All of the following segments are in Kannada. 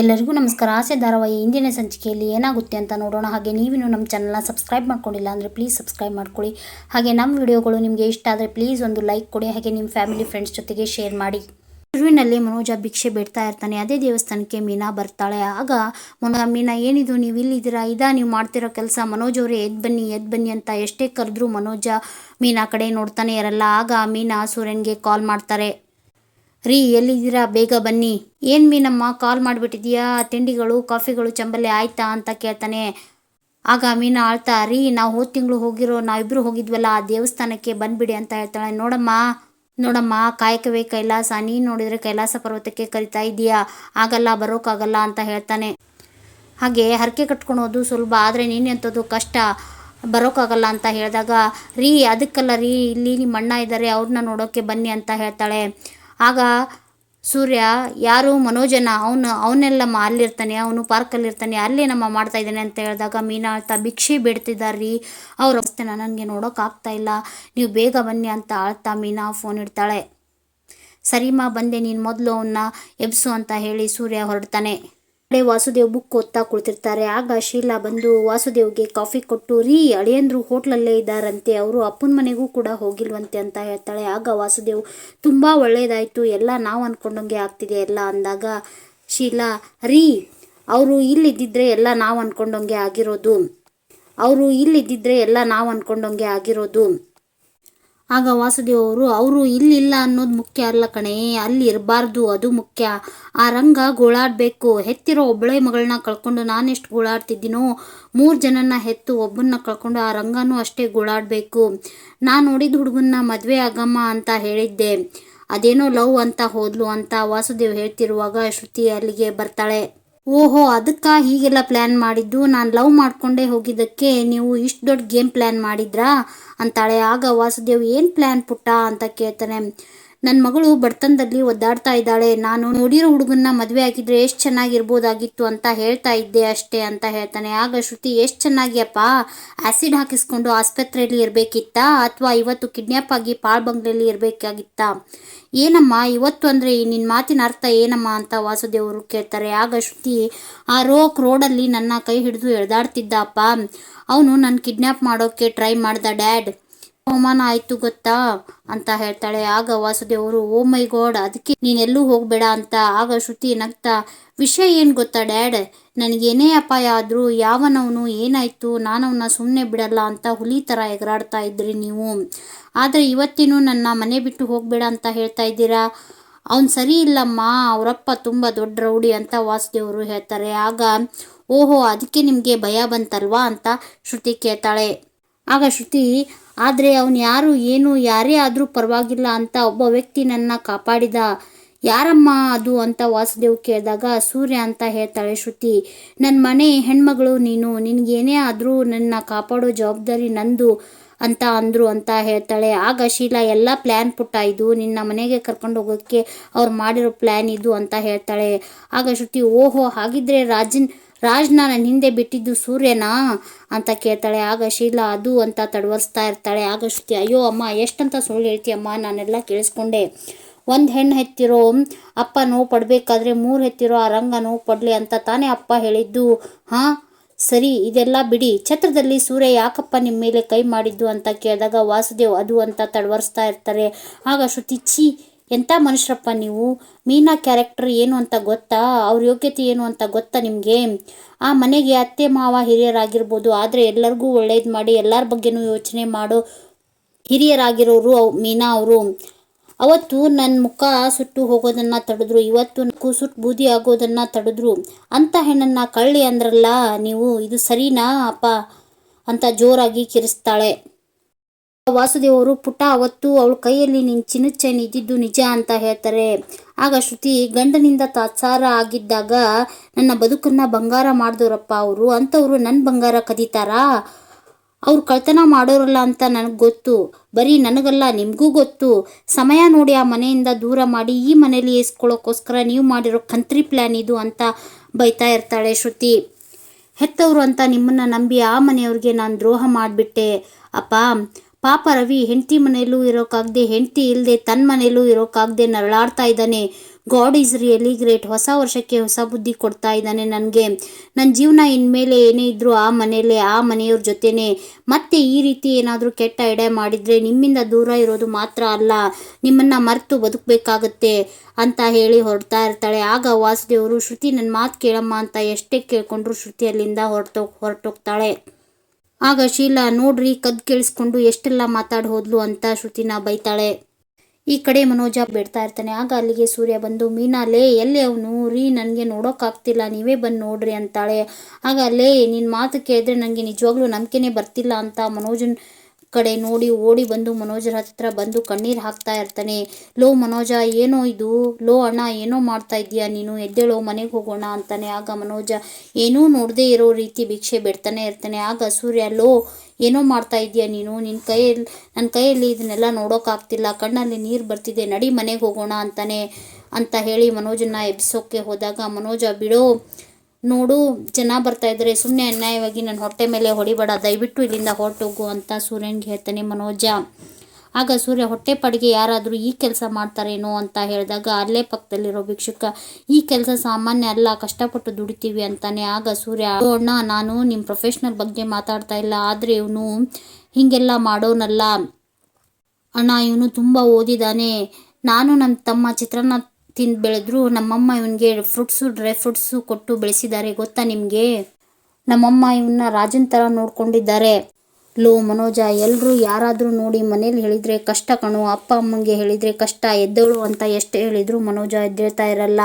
ಎಲ್ಲರಿಗೂ ನಮಸ್ಕಾರ. ಆಸೆ ಧಾರಾವಾಹಿ ಇಂದಿನ ಸಂಚಿಕೆಯಲ್ಲಿ ಏನಾಗುತ್ತೆ ಅಂತ ನೋಡೋಣ. ಹಾಗೆ ನೀವಿನ್ನು ನಮ್ಮ ಚಾನಲ್ನ ಸಬ್ಸ್ಕ್ರೈಬ್ ಮಾಡ್ಕೊಂಡಿಲ್ಲ ಅಂದರೆ ಪ್ಲೀಸ್ ಸಬ್ಸ್ಕ್ರೈಬ್ ಮಾಡ್ಕೊಳ್ಳಿ. ಹಾಗೆ ನಮ್ಮ ವಿಡಿಯೋಗಳು ನಿಮಗೆ ಇಷ್ಟ ಆದರೆ ಪ್ಲೀಸ್ ಒಂದು ಲೈಕ್ ಕೊಡಿ. ಹಾಗೆ ನಿಮ್ಮ ಫ್ಯಾಮಿಲಿ ಫ್ರೆಂಡ್ಸ್ ಜೊತೆಗೆ ಶೇರ್ ಮಾಡಿ. ಶುರುವಿನಲ್ಲಿ ಮನೋಜ ಭಿಕ್ಷೆ ಬಿಡ್ತಾ ಇರ್ತಾನೆ. ಅದೇ ದೇವಸ್ಥಾನಕ್ಕೆ ಮೀನಾ ಬರ್ತಾಳೆ. ಆಗ ಮನೋ ಮೀನಾ, ಏನಿದು? ನೀವು ಇಲ್ಲಿದ್ದೀರಾ? ಇದಾ? ನೀವು ಮಾಡ್ತಿರೋ ಕೆಲಸ? ಮನೋಜ್ ಅವರೇ ಎದ್ದು ಬನ್ನಿ ಎದ್ದು ಬನ್ನಿ ಅಂತ ಎಷ್ಟೇ ಕರೆದ್ರು ಮನೋಜ ಮೀನಾ ಕಡೆ ನೋಡ್ತಾನೆ ಇರಲ್ಲ. ಆಗ ಮೀನಾ ಸೂರ್ಯನ್ಗೆ ಕಾಲ್ ಮಾಡ್ತಾರೆ. ರೀ, ಎಲ್ಲಿದ್ದೀರಾ? ಬೇಗ ಬನ್ನಿ. ಏನು ಮೀನಮ್ಮ, ಕಾಲ್ ಮಾಡಿಬಿಟ್ಟಿದ್ಯಾ ತಿಂಡಿಗಳು, ಕಾಫಿಗಳು ಚಂಬಲೆ ಆಯ್ತಾ ಅಂತ ಕೇಳ್ತಾನೆ. ಆಗ ಮೀನ ಆಳ್ತಾ, ರೀ, ನಾವು ಹೋದ ತಿಂಗಳು ಹೋಗಿರೋ, ನಾವಿಬ್ರು ಹೋಗಿದ್ವಲ್ಲ, ಆ ದೇವಸ್ಥಾನಕ್ಕೆ ಬಂದ್ಬಿಡಿ ಅಂತ ಹೇಳ್ತಾಳೆ. ನೋಡಮ್ಮ ನೋಡಮ್ಮ, ಕಾಯಕವೇ ಕೈಲಾಸ, ನೀನು ನೋಡಿದರೆ ಕೈಲಾಸ ಪರ್ವತಕ್ಕೆ ಕರಿತಾ ಇದೀಯಾ ಆಗಲ್ಲ ಬರೋಕ್ಕಾಗಲ್ಲ ಅಂತ ಹೇಳ್ತಾನೆ. ಹಾಗೆ ಹರಕೆ ಕಟ್ಕೊಳೋದು ಸುಲಭ, ಆದರೆ ನೀನೆಂಥದ್ದು ಕಷ್ಟ ಬರೋಕ್ಕಾಗಲ್ಲ ಅಂತ ಹೇಳಿದಾಗ, ರೀ, ಅದಕ್ಕಲ್ಲ ರೀ, ಇಲ್ಲಿ ನಿಮ್ಮ ಅಣ್ಣ ಇದ್ದಾರೆ ಅವ್ರನ್ನ ನೋಡೋಕ್ಕೆ ಬನ್ನಿ ಅಂತ ಹೇಳ್ತಾಳೆ. ಆಗ ಸೂರ್ಯ, ಯಾರು ಮನೋಜನ? ಅವನು ಅವನೆಲ್ಲಮ್ಮ ಅಲ್ಲಿರ್ತಾನೆ, ಅವನು ಪಾರ್ಕಲ್ಲಿರ್ತಾನೆ, ಅಲ್ಲಿ ನಮ್ಮ ಮಾಡ್ತಾ ಇದ್ದಾನೆ ಅಂತ ಹೇಳಿದಾಗ ಮೀನಾ ಅಳ್ತಾ ಭಿಕ್ಷೆ ಬೇಡ್ತಿದ್ದಾರ್ರಿ. ಅವ್ರ ಅವಸ್ಥೆನ ನನಗೆ ನೋಡೋಕ್ಕಾಗ್ತಾ ಇಲ್ಲ. ನೀವು ಬೇಗ ಬನ್ನಿ ಅಂತ ಆಳ್ತಾ ಮೀನಾ ಫೋನ್ ಇಡ್ತಾಳೆ. ಸರಿಮಾ, ಬಂದೆ ನೀನು ಮೊದಲು ಅವನ್ನ ಎಬ್ಸು ಅಂತ ಹೇಳಿ ಸೂರ್ಯ ಹೊರಡ್ತಾನೆ. ಕಡೆ ವಾಸುದೇವ್ ಬುಕ್ ಓದ್ತಾ ಕುಳಿತಿರ್ತಾರೆ. ಆಗ ಶೀಲಾ ಬಂದು ವಾಸುದೇವ್ಗೆ ಕಾಫಿ ಕೊಟ್ಟು, ರೀ, ಅಳಿಯಂದ್ರು ಹೋಟ್ಲಲ್ಲೇ ಇದ್ದಾರಂತೆ. ಅವರು ಅಪ್ಪನ ಮನೆಗೂ ಕೂಡ ಹೋಗಿಲ್ವಂತೆ ಅಂತ ಹೇಳ್ತಾಳೆ. ಆಗ ವಾಸುದೇವ್, ತುಂಬ ಒಳ್ಳೆಯದಾಯಿತು ಎಲ್ಲ ನಾವು ಅಂದ್ಕೊಂಡಂಗೆ ಆಗ್ತಿದೆ ಎಲ್ಲ ಅಂದಾಗ ಶೀಲಾ, ರೀ, ಅವರು ಇಲ್ಲಿದ್ದಿದ್ರೆ ಎಲ್ಲ ನಾವು ಅಂದ್ಕೊಂಡಂಗೆ ಆಗಿರೋದು. ಅವರು ಇಲ್ಲಿದ್ದಿದ್ರೆ ಎಲ್ಲ ನಾವು ಅಂದ್ಕೊಂಡಂಗೆ ಆಗಿರೋದು. ಆಗ ವಾಸುದೇವ್ ಅವರು ಅವರು ಇಲ್ಲಿಲ್ಲ ಅನ್ನೋದು ಮುಖ್ಯ ಅಲ್ಲ ಕಣೆ, ಅಲ್ಲಿ ಇರಬಾರ್ದು, ಅದು ಮುಖ್ಯ. ಆ ರಂಗ ಗೋಳಾಡಬೇಕು. ಹೆತ್ತಿರೋ ಒಬ್ಬಳೆ ಮಗಳನ್ನ ಕಳ್ಕೊಂಡು ನಾನೆಷ್ಟು ಗೋಳಾಡ್ತಿದ್ದೀನೋ, ಮೂರು ಜನನ ಹೆತ್ತು ಒಬ್ಬನ್ನ ಕಳ್ಕೊಂಡು ಆ ರಂಗನೂ ಅಷ್ಟೇ ಗೋಳಾಡಬೇಕು. ನಾನು ನೋಡಿದ ಹುಡುಗನ್ನ ಮದುವೆ ಆಗಮ್ಮ ಅಂತ ಹೇಳಿದ್ದೆ. ಅದೇನೋ ಲವ್ ಅಂತ ಹೋದ್ಲು ಅಂತ ವಾಸುದೇವ್ ಹೇಳ್ತಿರುವಾಗ ಶ್ರುತಿ ಅಲ್ಲಿಗೆ ಬರ್ತಾಳೆ. ಓಹೋ, ಅದಕ್ಕೆ ಹೀಗೆಲ್ಲ ಪ್ಲ್ಯಾನ್ ಮಾಡಿದ್ದು? ನಾನು ಲವ್ ಮಾಡಿಕೊಂಡೇ ಹೋಗಿದ್ದಕ್ಕೆ ನೀವು ಇಷ್ಟು ದೊಡ್ಡ ಗೇಮ್ ಪ್ಲ್ಯಾನ್ ಮಾಡಿದ್ರಾ? ಅಂತಾಳೆ. ಆಗ ವಾಸುದೇವ್, ಏನು ಪ್ಲ್ಯಾನ್ ಪುಟ್ಟ? ಅಂತ ಕೇಳ್ತಾನೆ. ನನ್ನ ಮಗಳು ಬಡತನದಲ್ಲಿ ಒದ್ದಾಡ್ತಾ ಇದ್ದಾಳೆ. ನಾನು ನೋಡಿರೋ ಹುಡುಗನ್ನ ಮದುವೆ ಆಗಿದ್ರೆ ಎಷ್ಟು ಚೆನ್ನಾಗಿರ್ಬೋದಾಗಿತ್ತು ಅಂತ ಹೇಳ್ತಾ ಇದ್ದೆ ಅಷ್ಟೇ ಅಂತ ಹೇಳ್ತಾನೆ. ಆಗ ಶ್ರುತಿ, ಎಷ್ಟು ಚೆನ್ನಾಗಿಯಪ್ಪ? ಆ್ಯಸಿಡ್ ಹಾಕಿಸ್ಕೊಂಡು ಆಸ್ಪತ್ರೆಯಲ್ಲಿ ಇರಬೇಕಿತ್ತಾ? ಅಥವಾ ಇವತ್ತು ಕಿಡ್ನ್ಯಾಪ್ ಆಗಿ ಪಾಳ್ ಬಂಗ್ಲೆಯಲ್ಲಿ ಇರಬೇಕಾಗಿತ್ತಾ? ಏನಮ್ಮ, ಇವತ್ತು ಅಂದರೆ ನಿನ್ನ ಮಾತಿನ ಅರ್ಥ ಏನಮ್ಮ ಅಂತ ವಾಸುದೇವರು ಕೇಳ್ತಾರೆ. ಆಗ ಶ್ರುತಿ, ಆ ರೋಕ್ ರೋಡಲ್ಲಿ ನನ್ನ ಕೈ ಹಿಡಿದು ಎಳ್ದಾಡ್ತಿದ್ದ ಅಪ್ಪ ಅವನು ನನ್ನ ಕಿಡ್ನ್ಯಾಪ್ ಮಾಡೋಕ್ಕೆ ಟ್ರೈ ಮಾಡ್ದ ಡ್ಯಾಡ್. ಅವಮಾನ ಆಯ್ತು ಗೊತ್ತಾ? ಅಂತ ಹೇಳ್ತಾಳೆ. ಆಗ ವಾಸುದೇವರು, ಓ ಮೈ ಗಾಡ್ ಅದಕ್ಕೆ ನೀನೆಲ್ಲೂ ಹೋಗಬೇಡ ಅಂತ. ಆಗ ಶ್ರುತಿ ನಗ್ತಾ, ವಿಷಯ ಏನು ಗೊತ್ತಾ ಡ್ಯಾಡ್? ನನಗೇನೇ ಅಪಾಯ ಆದರೂ ಯಾವನವನು ಏನಾಯ್ತು? ನಾನವನ್ನ ಸುಮ್ಮನೆ ಬಿಡಲ್ಲ ಅಂತ ಹುಲಿ ಥರ ಎಗರಾಡ್ತಾ ಇದ್ರಿ ನೀವು. ಆದರೆ ಇವತ್ತೇನು ನನ್ನ ಮನೆ ಬಿಟ್ಟು ಹೋಗಬೇಡ ಅಂತ ಹೇಳ್ತಾ ಇದ್ದೀರಾ? ಅವನು ಸರಿ ಇಲ್ಲಮ್ಮ, ಅವರಪ್ಪ ತುಂಬ ದೊಡ್ಡ ರೌಡಿ ಅಂತ ವಾಸುದೇವರು ಹೇಳ್ತಾರೆ. ಆಗ, ಓಹೋ ಅದಕ್ಕೆ ನಿಮಗೆ ಭಯ ಬಂತಲ್ವಾ? ಅಂತ ಶ್ರುತಿ ಕೇಳ್ತಾಳೆ. ಆಗ ಶ್ರುತಿ, ಆದರೆ ಅವನು ಯಾರು, ಏನು, ಯಾರೇ ಆದರೂ ಪರವಾಗಿಲ್ಲ ಅಂತ ಒಬ್ಬ ವ್ಯಕ್ತಿ ನನ್ನ ಕಾಪಾಡಿದ. ಯಾರಮ್ಮ ಅದು? ಅಂತ ವಾಸುದೇವ್ ಕೇಳಿದಾಗ, ಸೂರ್ಯ ಅಂತ ಹೇಳ್ತಾಳೆ ಶ್ರುತಿ ನನ್ನ ಮನೆ ಹೆಣ್ಮಗಳು ನೀನು ನಿನಗೇನೇ ಆದರೂ ನನ್ನ ಕಾಪಾಡೋ ಜವಾಬ್ದಾರಿ ನಂದು ಅಂತ ಅಂದರು ಅಂತ ಹೇಳ್ತಾಳೆ. ಆಗ ಶೀಲಾ, ಎಲ್ಲ ಪ್ಲ್ಯಾನ್ ಪುಟ್ಟ ಇದು, ನಿನ್ನ ಮನೆಗೆ ಕರ್ಕೊಂಡು ಹೋಗೋಕ್ಕೆ ಅವ್ರು ಮಾಡಿರೋ ಪ್ಲ್ಯಾನ್ ಇದು ಅಂತ ಹೇಳ್ತಾಳೆ. ಆಗ ಶ್ರುತಿ, ಓಹೋ, ಹಾಗಿದ್ರೆ ರಾಜನ್ ರಾಜ್ನ ಹಿಂದೆ ಬಿಟ್ಟಿದ್ದು ಸೂರ್ಯನಾ? ಅಂತ ಕೇಳ್ತಾಳೆ. ಆಗ ಶೀಲಾ, ಅದು ಅಂತ ತಡವರಿಸ್ತಾ ಇರ್ತಾಳೆ. ಆಗ ಶ್ರುತಿ, ಅಯ್ಯೋ ಅಮ್ಮ, ಎಷ್ಟಂತ ಸುಳ್ಳು ಹೇಳ್ತೀಯಮ್ಮ? ನಾನೆಲ್ಲ ಕೇಳಿಸ್ಕೊಂಡೆ. ಒಂದು ಹೆಣ್ಣು ಹೆತ್ತಿರೋ, ಅಪ್ಪ ನೋವು ಪಡಬೇಕಾದ್ರೆ ಮೂರು ಹೆತ್ತಿರೋ ಆ ರಂಗ ನೋವು ಪಡಲಿ ಅಂತ ತಾನೇ ಅಪ್ಪ ಹೇಳಿದ್ದು. ಹಾಂ, ಸರಿ, ಇದೆಲ್ಲ ಬಿಡಿ. ಛತ್ರದಲ್ಲಿ ಸೂರ್ಯ ಯಾಕಪ್ಪ ನಿಮ್ಮ ಮೇಲೆ ಕೈ ಮಾಡಿದ್ದು? ಅಂತ ಕೇಳಿದಾಗ, ವಾಸುದೇವ್, ಅದು ಅಂತ ತಡವರಿಸ್ತಾ ಇರ್ತಾರೆ. ಆಗ ಶ್ರುತಿ, ಛೀ ಎಂಥ ಮನುಷ್ಯರಪ್ಪ ನೀವು? ಮೀನಾ ಕ್ಯಾರೆಕ್ಟರ್ ಏನು ಅಂತ ಗೊತ್ತಾ? ಅವ್ರ ಯೋಗ್ಯತೆ ಏನು ಅಂತ ಗೊತ್ತಾ ನಿಮಗೆ? ಆ ಮನೆಗೆ ಅತ್ತೆ, ಮಾವ ಹಿರಿಯರಾಗಿರ್ಬೋದು, ಆದರೆ ಎಲ್ಲರಿಗೂ ಒಳ್ಳೇದು ಮಾಡಿ, ಎಲ್ಲರ ಬಗ್ಗೆನೂ ಯೋಚನೆ ಮಾಡೋ ಹಿರಿಯರಾಗಿರೋರು ಅವ್ ಮೀನಾ ಅವರು. ಅವತ್ತು ನನ್ನ ಮುಖ ಸುಟ್ಟು ಹೋಗೋದನ್ನು ತಡೆದ್ರು, ಇವತ್ತು ಸುಟ್ಟು ಬೂದಿ ಆಗೋದನ್ನು ತಡೆದ್ರು. ಅಂತ ಹೆಣ್ಣನ್ನು ಕಳ್ಳಿ ಅಂದ್ರಲ್ಲ, ನೀವು ಇದು ಸರಿನಾ ಅಪ್ಪ? ಅಂತ ಜೋರಾಗಿ ಕಿರಿಸ್ತಾಳೆ. ವಾಸುದೇವ್ ಅವರು ಪುಟ್ಟ ಅವತ್ತು ಅವಳ ಕೈಯಲ್ಲಿ ನಿನ್ ಚಿನ್ನು ಚೈನ್ ಇದ್ದಿದ್ದು ನಿಜ ಅಂತ ಹೇಳ್ತಾರೆ. ಆಗ ಶ್ರುತಿ ಗಂಡನಿಂದ ತಾತ್ಸಾರ ಆಗಿದ್ದಾಗ, ನನ್ನ ಬದುಕನ್ನ ಬಂಗಾರ ಮಾಡಿದವರಪ್ಪ ಅವರು, ಅಂಥವ್ರು ನನ್ನ ಬಂಗಾರ ಕದೀತಾರಾ? ಅವ್ರು ಕಳ್ತನ ಮಾಡೋರಲ್ಲ ಅಂತ ನನಗೆ ಗೊತ್ತು. ಬರೀ ನನಗಲ್ಲ, ನಿಮಗೂ ಗೊತ್ತು. ಸಮಯ ನೋಡಿ ಆ ಮನೆಯಿಂದ ದೂರ ಮಾಡಿ ಈ ಮನೇಲಿ ಇಸ್ಕೊಳ್ಳೋಕ್ಕೋಸ್ಕರ ನೀವು ಮಾಡಿರೋ ಕಂತ್ರಿ ಪ್ಲ್ಯಾನ್ ಇದು ಅಂತ ಬೈತಾ ಇರ್ತಾಳೆ ಶ್ರುತಿ. ಹೆತ್ತವರು ಅಂತ ನಿಮ್ಮನ್ನು ನಂಬಿ ಆ ಮನೆಯವ್ರಿಗೆ ನಾನು ದ್ರೋಹ ಮಾಡಿಬಿಟ್ಟೆ. ಅಪ್ಪ ಪಾಪ ರವಿ, ಹೆಂಡತಿ ಮನೆಯಲ್ಲೂ ಇರೋಕ್ಕಾಗದೆ ಹೆಂಡತಿ ಇಲ್ಲದೆ ತನ್ನ ಮನೆಯಲ್ಲೂ ಇರೋಕ್ಕಾಗದೆ ನರಳಾಡ್ತಾ ಇದ್ದಾನೆ. God is really great. ಹೊಸ ವರ್ಷಕ್ಕೆ ಹೊಸ ಬುದ್ಧಿ ಕೊಡ್ತಾ ಇದ್ದಾನೆ ನನಗೆ. ನನ್ನ ಜೀವನ ಇನ್ಮೇಲೆ ಏನೇ ಇದ್ರೂ ಆ ಮನೆಯಲ್ಲೇ, ಆ ಮನೆಯವ್ರ ಜೊತೆನೆ. ಮತ್ತೆ ಈ ರೀತಿ ಏನಾದರೂ ಕೆಟ್ಟ ಎಡೆ ಮಾಡಿದರೆ ನಿಮ್ಮಿಂದ ದೂರ ಇರೋದು ಮಾತ್ರ ಅಲ್ಲ. ನಿಮ್ಮನ್ನು ಮರೆತು ಬದುಕಬೇಕಾಗತ್ತೆ ಅಂತ ಹೇಳಿ ಹೊರಡ್ತಾ ಇರ್ತಾಳೆ. ಆಗ ವಾಸುದೇವರು, ಶ್ರುತಿ ನನ್ನ ಮಾತು ಕೇಳಮ್ಮ ಅಂತ ಎಷ್ಟೇ ಕೇಳಿಕೊಂಡ್ರು ಶ್ರುತಿ ಅಲ್ಲಿಂದ ಹೊರಟು ಹೊರಟೋಗ್ತಾಳೆ. ಆಗ ಶೀಲಾ, ನೋಡ್ರಿ, ಕದ್ ಕೇಳಿಸ್ಕೊಂಡು ಎಷ್ಟೆಲ್ಲ ಮಾತಾಡಿ ಹೋದ್ಲು ಅಂತ ಶ್ರುತಿನ ಬೈತಾಳೆ. ಈ ಕಡೆ ಮನೋಜ ಬೇಡ್ತಾ ಇರ್ತಾನೆ. ಆಗ ಅಲ್ಲಿಗೆ ಸೂರ್ಯ ಬಂದು, ಮೀನಾ, ಲೇ, ಎಲ್ಲಿ ಅವನು? ರೀ, ನನಗೆ ನೋಡೋಕ್ಕಾಗ್ತಿಲ್ಲ ನೀವೇ ಬಂದು ನೋಡ್ರಿ ಅಂತಾಳೆ. ಆಗ, ಲೇ ನಿನ್ನ ಮಾತು ಕೇಳಿದ್ರೆ ನನಗೆ ನಿಜವಾಗ್ಲೂ ನಂಬಿಕೆನೇ ಬರ್ತಿಲ್ಲ ಅಂತ ಮನೋಜನ್ ಕಡೆ ನೋಡಿ ಓಡಿ ಬಂದು ಮನೋಜರ ಹತ್ರ ಬಂದು ಕಣ್ಣೀರು ಹಾಕ್ತಾ ಇರ್ತಾನೆ. ಲೋ ಮನೋಜ, ಏನೋ ಇದು? ಲೋ ಅಣ್ಣ, ಏನೋ ಮಾಡ್ತಾ ಇದೀಯಾ ನೀನು? ಎದ್ದೇಳೋ, ಮನೆಗೆ ಹೋಗೋಣ ಅಂತಾನೆ. ಆಗ ಮನೋಜ ಏನೂ ನೋಡದೇ ಇರೋ ರೀತಿ ಭಿಕ್ಷೆ ಬಿಡ್ತಾನೆ ಇರ್ತಾನೆ. ಆಗ ಸೂರ್ಯ, ಲೋ, ಏನೋ ಮಾಡ್ತಾ ಇದೀಯಾ ನೀನು? ನಿನ್ನ ಕೈಯಲ್ಲಿ ನನ್ನ ಕೈಯಲ್ಲಿ ಇದನ್ನೆಲ್ಲ ನೋಡೋಕ್ಕಾಗ್ತಿಲ್ಲ ಕಣ್ಣಲ್ಲಿ ನೀರು ಬರ್ತಿದೆ. ನಡಿ ಮನೆಗೆ ಹೋಗೋಣ ಅಂತಾನೆ, ಅಂತ ಹೇಳಿ ಮನೋಜನ್ನ ಎಬ್ಸೋಕ್ಕೆ ಹೋದಾಗ ಮನೋಜ, ಬಿಡೋ ನೋಡು, ಜನ ಬರ್ತಾ ಇದ್ದಾರೆ ಸುಮ್ಮನೆ ಅನ್ಯಾಯವಾಗಿ ನನ್ನ ಹೊಟ್ಟೆ ಮೇಲೆ ಹೊಡಿಬೇಡ, ದಯವಿಟ್ಟು ಇಲ್ಲಿಂದ ಹೊರಟೋಗು ಅಂತ ಸೂರ್ಯನಿಗೆ ಹೇಳ್ತಾನೆ ಮನೋಜ. ಆಗ ಸೂರ್ಯ ಹೊಟ್ಟೆ ಪಡಿಗೆ ಯಾರಾದರೂ ಈ ಕೆಲಸ ಮಾಡ್ತಾರೇನೋ ಅಂತ ಹೇಳಿದಾಗ ಅಲ್ಲೇ ಪಕ್ಕದಲ್ಲಿರೋ ಭಿಕ್ಷುಕ, ಈ ಕೆಲಸ ಸಾಮಾನ್ಯ ಅಲ್ಲ, ಕಷ್ಟಪಟ್ಟು ದುಡಿತೀವಿ ಅಂತಾನೆ. ಆಗ ಸೂರ್ಯ "ಓ ಅಣ್ಣ, ನಾನು ನಿಮ್ಮ ಪ್ರೊಫೆಷ್ನಲ್ ಬಗ್ಗೆ ಮಾತಾಡ್ತಾ ಇಲ್ಲ, ಆದರೆ ಇವನು ಹೀಗೆಲ್ಲ ಮಾಡೋನಲ್ಲ. ಅಣ್ಣ, ಇವನು ತುಂಬ ಓದಿದಾನೆ. ನಾನು ನನ್ನ ತಮ್ಮ ಚಿತ್ರಾನ್ನ ತಿಂದು ಬೆಳೆದ್ರು ನಮ್ಮಮ್ಮ ಇವನಿಗೆ ಫ್ರೂಟ್ಸು ಡ್ರೈ ಫ್ರೂಟ್ಸು ಕೊಟ್ಟು ಬೆಳೆಸಿದ್ದಾರೆ. ಗೊತ್ತಾ ನಿಮಗೆ? ನಮ್ಮಮ್ಮ ಇವನ್ನ ರಾಜನ್ ಥರ ನೋಡ್ಕೊಂಡಿದ್ದಾರೆ. ಲೋ ಮನೋಜ ಎಲ್ಲರೂ ಯಾರಾದರೂ ನೋಡಿ ಮನೇಲಿ ಹೇಳಿದರೆ ಕಷ್ಟ ಕಣು. ಅಪ್ಪ ಅಮ್ಮಂಗೆ ಹೇಳಿದರೆ ಕಷ್ಟ, ಎದ್ದೇಳು ಅಂತ ಎಷ್ಟು ಹೇಳಿದ್ರು ಮನೋಜ ಎದ್ದೇಳ್ತಾ ಇರಲ್ಲ.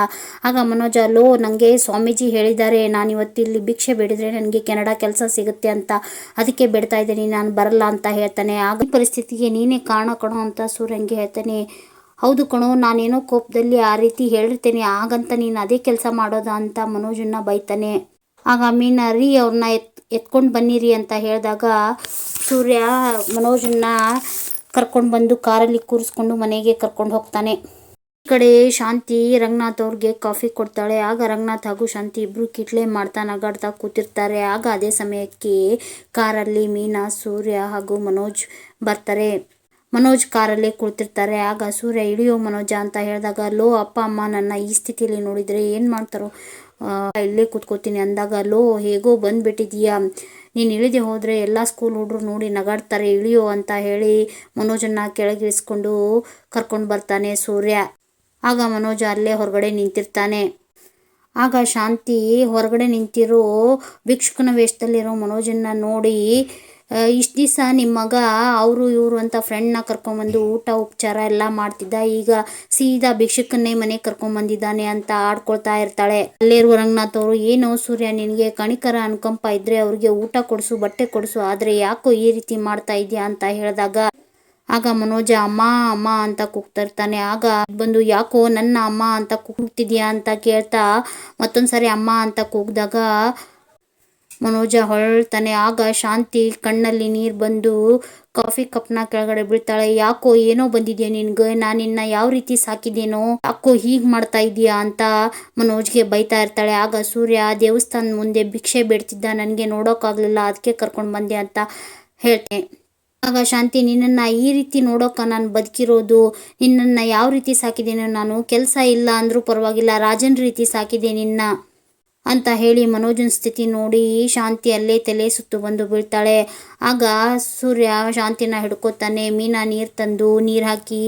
ಆಗ ಮನೋಜ, ಲೋ ನನಗೆ ಸ್ವಾಮೀಜಿ ಹೇಳಿದ್ದಾರೆ ನಾನು ಇವತ್ತು ಇಲ್ಲಿ ಭಿಕ್ಷೆ ಬೇಡಿದ್ರೆ ನನಗೆ ಕೆನಡಾ ಕೆಲಸ ಸಿಗುತ್ತೆ ಅಂತ. ಅದಕ್ಕೆ ಬಿಡ್ತಾ ಇದ್ದೀನಿ, ನಾನು ಬರಲ್ಲ ಅಂತ ಹೇಳ್ತಾನೆ. ಆಗ ಪರಿಸ್ಥಿತಿಗೆ ನೀನೇ ಕಾರಣ ಕಣೋ ಅಂತ ಸೂರ್ಯಂಗೆ ಹೇಳ್ತಾನೆ. ಹೌದು ಕಣೋ, ನಾನೇನೋ ಕೋಪದಲ್ಲಿ ಆ ರೀತಿ ಹೇಳಿರ್ತೇನೆ ಆಗಂತ ನೀನು ಅದೇ ಕೆಲಸ ಮಾಡೋದಾ ಅಂತ ಮನೋಜನ್ನ ಬೈತಾನೆ. ಆಗ ಮೀನಾ ರೀ ಅವ್ರನ್ನ ಎತ್, ಎತ್ಕೊಂಡು ಬನ್ನಿರಿ ಅಂತ ಹೇಳಿದಾಗ ಸೂರ್ಯ ಮನೋಜನ್ನ ಕರ್ಕೊಂಡು ಬಂದು ಕಾರಲ್ಲಿ ಕೂರಿಸ್ಕೊಂಡು ಮನೆಗೆ ಕರ್ಕೊಂಡು ಹೋಗ್ತಾನೆ. ಈ ಕಡೆ ಶಾಂತಿ, ರಂಗನಾಥ್ ಅವ್ರಿಗೆ ಕಾಫಿ ಕೊಡ್ತಾಳೆ. ಆಗ ರಂಗನಾಥ್ ಹಾಗೂ ಶಾಂತಿ ಇಬ್ಬರು ಕಿಟ್ಲೆ ಮಾಡ್ತಾ ನಗಾಡ್ತಾ ಕೂತಿರ್ತಾರೆ. ಆಗ ಅದೇ ಸಮಯಕ್ಕೆ ಕಾರಲ್ಲಿ ಮೀನಾ, ಸೂರ್ಯ ಹಾಗೂ ಮನೋಜ್ ಬರ್ತಾರೆ. ಮನೋಜ್ ಕಾರಲ್ಲೇ ಕುಳಿತಿರ್ತಾರೆ. ಆಗ ಸೂರ್ಯ, ಇಳಿಯೋ ಮನೋಜ ಅಂತ ಹೇಳಿದಾಗ, ಲೋ ಅಪ್ಪ, ಅಮ್ಮ, ನನ್ನ ಈ ಸ್ಥಿತಿಯಲ್ಲಿ ನೋಡಿದರೆ ಏನು ಮಾಡ್ತಾರೋ? ಇಲ್ಲೇ ಕೂತ್ಕೋತೀನಿ ಅಂದಾಗ, ಲೋ, ಹೇಗೋ ಬಂದ್ಬಿಟ್ಟಿದೀಯಾ. ನೀನು ಇಳಿದೆ ಹೋದರೆ ಎಲ್ಲ ಸ್ಕೂಲ್ ಹುಡುಗರು ನೋಡಿ ನಗಾಡ್ತಾರೆ, ಇಳಿಯೋ ಅಂತ ಹೇಳಿ ಮನೋಜನ್ನ ಕೆಳಗಿಳಿಸ್ಕೊಂಡು ಕರ್ಕೊಂಡು ಬರ್ತಾನೆ ಸೂರ್ಯ. ಆಗ ಮನೋಜ ಅಲ್ಲೇ ಹೊರಗಡೆ ನಿಂತಿರ್ತಾನೆ. ಆಗ ಶಾಂತಿ, ಹೊರಗಡೆ ನಿಂತಿರೋ ಭಿಕ್ಷುಕನ ವೇಷದಲ್ಲಿರೋ ಮನೋಜನ್ನ ನೋಡಿ ಇಷ್ಟು ದಿವಸ ನಿಮ್ಮ ಮಗ, ಅವರು, ಇವರು ಅಂತ ಫ್ರೆಂಡ್ನ ಕರ್ಕೊಂಬಂದು ಊಟ, ಉಪಚಾರ ಎಲ್ಲ ಮಾಡ್ತಿದ್ದ. ಈಗ ಸೀದಾ ಭಿಕ್ಷಕನ್ನೇ ಮನೆಗೆ ಕರ್ಕೊಂಬಂದಿದ್ದಾನೆ ಅಂತ ಆಡ್ಕೊಳ್ತಾ ಇರ್ತಾಳೆ. ಅಲ್ಲೇ ಇರುವ ರಂಗನಾಥ್ ಅವರು ಏನೋ ಸೂರ್ಯ, ನಿನಗೆ ಕಣಿಕರ ಅನುಕಂಪ ಇದ್ರೆ ಅವ್ರಿಗೆ ಊಟ ಕೊಡಿಸು, ಬಟ್ಟೆ ಕೊಡಿಸು, ಆದರೆ ಯಾಕೋ ಈ ರೀತಿ ಮಾಡ್ತಾ ಇದೆಯಾ? ಅಂತ ಹೇಳಿದಾಗ, ಆಗ ಮನೋಜ, ಅಮ್ಮ ಅಮ್ಮ ಅಂತ ಕೂಗ್ತಿರ್ತಾನೆ ಆಗ ಬಂದು, ಯಾಕೋ ನನ್ನ ಅಮ್ಮ ಅಂತ ಕೂಗ್ತಿದ್ಯಾ? ಅಂತ ಕೇಳ್ತಾ ಮತ್ತೊಂದ್ಸರಿ ಅಮ್ಮ ಅಂತ ಕೂಗಿದಾಗ ಮನೋಜ ಹೊರಳ್ತಾನೆ. ಆಗ ಶಾಂತಿ ಕಣ್ಣಲ್ಲಿ ನೀರು ಬಂದು ಕಾಫಿ ಕಪ್ನ ಕೆಳಗಡೆ ಬೀಳ್ತಾಳೆ. ಯಾಕೋ ಏನೋ ಬಂದಿದ್ಯಾ ನಿನ್ನ ಯಾವ ರೀತಿ ಸಾಕಿದೇನೋ ಯಾಕೋ ಹೀಗೆ ಮಾಡ್ತಾ ಇದೀಯಾ ಅಂತ ಮನೋಜ್ಗೆ ಬೈತಾ ಇರ್ತಾಳೆ. ಆಗ ಸೂರ್ಯ ದೇವಸ್ಥಾನ ಮುಂದೆ ಭಿಕ್ಷೆ ಬೇಡ್ತಿದ್ದ. ನನಗೆ ನೋಡೋಕ್ಕಾಗಲಿಲ್ಲ ಅದಕ್ಕೆ ಕರ್ಕೊಂಡು ಬಂದೆ ಅಂತ ಹೇಳ್ತೇನೆ. ಆಗ ಶಾಂತಿ, ನಿನ್ನನ್ನು ಈ ರೀತಿ ನೋಡೋಕ ನಾನು ಬದುಕಿರೋದು? ನಿನ್ನನ್ನು ಯಾವ ರೀತಿ ಸಾಕಿದ್ದೇನೆ ನಾನು? ಕೆಲಸ ಇಲ್ಲ ಅಂದರೂ ಪರವಾಗಿಲ್ಲ. ರಾಜನ್ ರೀತಿ ಸಾಕಿದೆ ನಿನ್ನ? ಅಂತ ಹೇಳಿ ಮನೋಜನ್ ಸ್ಥಿತಿ ನೋಡಿ ಶಾಂತಿ ಅಲ್ಲೇ ತಲೆ ಸುತ್ತು ಬಂದು ಬೀಳ್ತಾಳೆ. ಆಗ ಸೂರ್ಯ ಶಾಂತಿನ ಹಿಡ್ಕೋತಾನೆ. ಮೀನಾ ನೀರು ತಂದು ನೀರು ಹಾಕಿ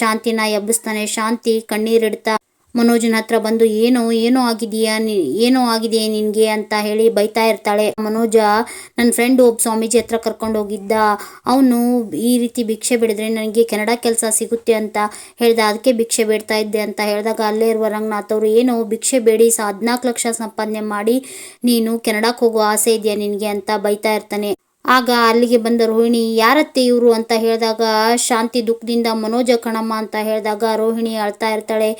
ಶಾಂತಿನ ಎಬ್ಬಿಸ್ತಾನೆ. ಶಾಂತಿ ಕಣ್ಣೀರಿಡ್ತಾ ಮನೋಜನ ಹತ್ರ ಬಂದು, ಏನೋ ಏನೋ ಆಗಿದೆಯಾ ಏನೋ ಆಗಿದೆ ನಿನಗೆ? ಅಂತ ಹೇಳಿ ಬೈತಾ ಇರ್ತಾಳೆ. ಮನೋಜ ನನ್ನ ಫ್ರೆಂಡ್ ಒಬ್ಬ ಸ್ವಾಮೀಜಿ ಹತ್ರ ಕರ್ಕೊಂಡು ಹೋಗಿದ್ದ. ಅವನು ಈ ರೀತಿ ಭಿಕ್ಷೆ ಬಿಡಿದ್ರೆ ನನಗೆ ಕೆನಡಾ ಕೆಲಸ ಸಿಗುತ್ತೆ ಅಂತ ಹೇಳ್ದ. ಅದಕ್ಕೆ ಭಿಕ್ಷೆ ಬೇಡ್ತಾ ಇದ್ದೆ ಅಂತ ಹೇಳಿದಾಗ ಅಲ್ಲೇ ಇರುವ ರಂಗನಾಥ್ ಅವರು, ಏನೋ, ಭಿಕ್ಷೆ ಬೇಡಿ, ಸ, ಹದಿನಾಲ್ಕು ಲಕ್ಷ ಸಂಪಾದನೆ ಮಾಡಿ ನೀನು ಕೆನಡಾಕ್ಕೆ ಹೋಗೋ ಆಸೆ ಇದೆಯಾ ನಿನಗೆ? ಅಂತ ಬೈತಾ ಇರ್ತಾನೆ. ಆಗ ಅಲ್ಲಿಗೆ ಬಂದ ರೋಹಿಣಿ ಯಾರತ್ತೆ ಇವರು? ಅಂತ ಹೇಳಿದಾಗ, ಶಾಂತಿ ದುಃಖದಿಂದ ಮನೋಜ ಕಣಮ್ಮ ಅಂತ ಹೇಳಿದಾಗ ರೋಹಿಣಿ ಅಳ್ತಾ ಇರ್ತಾಳೆ.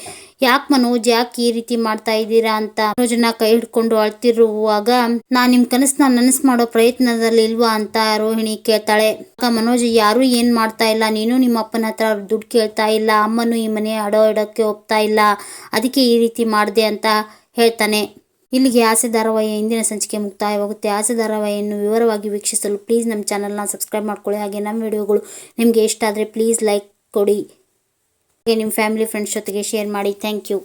ಯಾಕೆ ಮನೋಜ್, ಯಾಕೆ ಈ ರೀತಿ ಮಾಡ್ತಾ ಇದ್ದೀರಾ? ಅಂತ ಮನೋಜನ ಕೈ ಹಿಡ್ಕೊಂಡು ಅಳ್ತಿರುವಾಗ, ನಾನ್ ನಿಮ್ ಕನಸನ್ನ ನನಸು ಮಾಡೋ ಪ್ರಯತ್ನದಲ್ಲಿ ಇಲ್ವಾ? ಅಂತ ರೋಹಿಣಿ ಕೇಳ್ತಾಳೆ. ಆಗ ಮನೋಜ್, ಯಾರು ಏನ್ ಮಾಡ್ತಾ ಇಲ್ಲ. ನೀನು ನಿಮ್ಮ ಅಪ್ಪನ ಹತ್ರ ದುಡ್ಡು ಕೇಳ್ತಾ ಇಲ್ಲ. ಅಮ್ಮನು ಈ ಮನೆ ಅಡೋ ಇಡೋಕ್ಕೆ ಒಪ್ತಾ ಇಲ್ಲ. ಅದಕ್ಕೆ ಈ ರೀತಿ ಮಾಡಿದೆ ಅಂತ ಹೇಳ್ತಾನೆ. ಇಲ್ಲಿಗೆ ಆಸೆ ಧಾರಾವಾಹಿಯ ಇಂದಿನ ಸಂಚಿಕೆ ಮುಕ್ತಾಯವಾಗುತ್ತೆ. ಆಸೆ ಧಾರಾವಾಹಿಯನ್ನು ವಿವರವಾಗಿ ವೀಕ್ಷಿಸಲು ಪ್ಲೀಸ್ ನಮ್ಮ ಚಾನಲ್ನ ಸಬ್ಸ್ಕ್ರೈಬ್ ಮಾಡ್ಕೊಳ್ಳಿ. ಹಾಗೆ ನಮ್ಮ ವಿಡಿಯೋಗಳು ನಿಮಗೆ ಇಷ್ಟ ಆದರೆ ಪ್ಲೀಸ್ ಲೈಕ್ ಕೊಡಿ. ಹಾಗೆ ನಿಮ್ಮ ಫ್ಯಾಮಿಲಿ ಫ್ರೆಂಡ್ಸ್ ಜೊತೆಗೆ ಶೇರ್ ಮಾಡಿ. Thank you